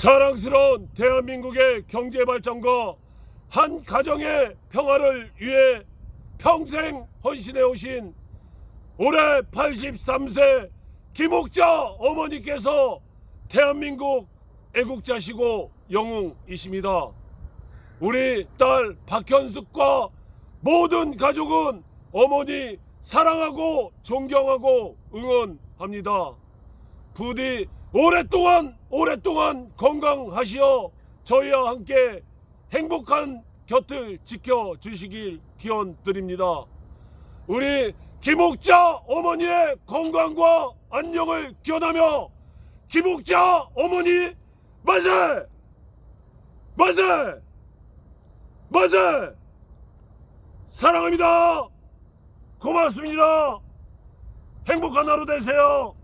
자랑스러운 대한민국의 경제 발전과 한 가정의 평화를 위해 평생 헌신해 오신 올해 83세 김옥자 어머니께서 대한민국 애국자시고 영웅이십니다. 우리 딸 박현숙과 모든 가족은 어머니 사랑하고 존경하고 응원합니다. 부디 오랫동안 오랫동안 건강하시어 저희와 함께 행복한 곁을 지켜 주시길 기원 드립니다. 우리 김옥자 어머니의 건강과 안녕을 기원하며 김옥자 어머니 만세! 만세! 만세! 사랑합니다. 고맙습니다. 행복한 하루 되세요.